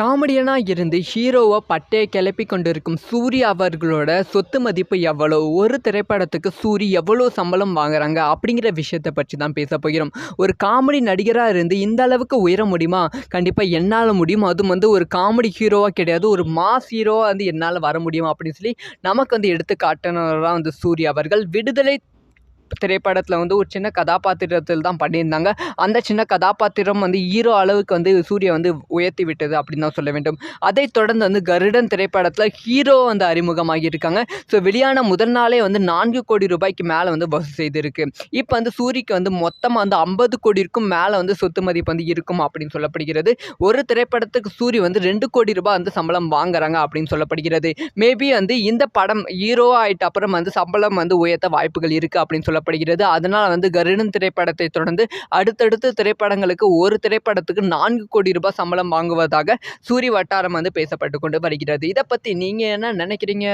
காமெடியனாக இருந்து ஹீரோவை பட்டையை கிளப்பி கொண்டிருக்கும் சூர்யா அவர்களோட சொத்து மதிப்பு எவ்வளோ ஒரு திரைப்படத்துக்கு சூரி எவ்வளோ சம்பளம் வாங்குறாங்க? அப்படிங்கிற விஷயத்தை பற்றி தான் பேச போகிறோம். ஒரு காமெடி நடிகராக இருந்து இந்த அளவுக்கு உயர முடியுமா? கண்டிப்பாக என்னால் முடியும். அதுவும் வந்து ஒரு காமெடி ஹீரோவாக கிடையாது. ஒரு மாஸ் ஹீரோவாக வந்து என்னால் வர முடியும் அப்படின்னு சொல்லி நமக்கு வந்து எடுத்து காட்டினவர் வந்து சூர்யா அவர்கள். விடுதலை திரைப்படத்தில் வந்து ஒரு சின்ன கதாபாத்திரத்தில் தான் பண்ணியிருந்தாங்க. அந்த சின்ன கதாபாத்திரம் வந்து ஹீரோ அளவுக்கு வந்து சூர்யா வந்து உயர்த்தி விட்டது அப்படின்னு தான் சொல்ல வேண்டும். அதைத் தொடர்ந்து வந்து கருடன் திரைப்படத்தில் ஹீரோ வந்து அறிமுகமாகி இருக்காங்க ஸோ வெளியான முதல் நாளே வந்து நான்கு கோடி ரூபாய்க்கு மேலே வந்து வசூல் செய்திருக்கு. இப்போ வந்து சூரிக்கு வந்து மொத்தமாக வந்து ஐம்பது கோடிக்கும் மேலே வந்து சொத்து மதிப்பு வந்து இருக்கும் அப்படின்னு சொல்லப்படுகிறது. ஒரு திரைப்படத்துக்கு சூரி வந்து ரெண்டு கோடி ரூபாய் வந்து சம்பளம் வாங்குறாங்க அப்படின்னு சொல்லப்படுகிறது. மேபி வந்து இந்த படம் ஹீரோ ஆகிட்ட அப்புறம் வந்து சம்பளம் வந்து உயர்த்த வாய்ப்புகள் இருக்குது அப்படின்னு சொல்லப்படுகிறது. அதனால் வந்து கருடன் திரைப்படத்தை தொடர்ந்து அடுத்தடுத்த திரைப்படங்களுக்கு ஒரு திரைப்படத்துக்கு நான்கு கோடி ரூபாய் சம்பளம் வாங்குவதாக சூரி வட்டாரம் வந்து பேசப்பட்டு கொண்டு வருகிறது. இதை பற்றி நீங்கள் என்ன நினைக்கிறீங்க?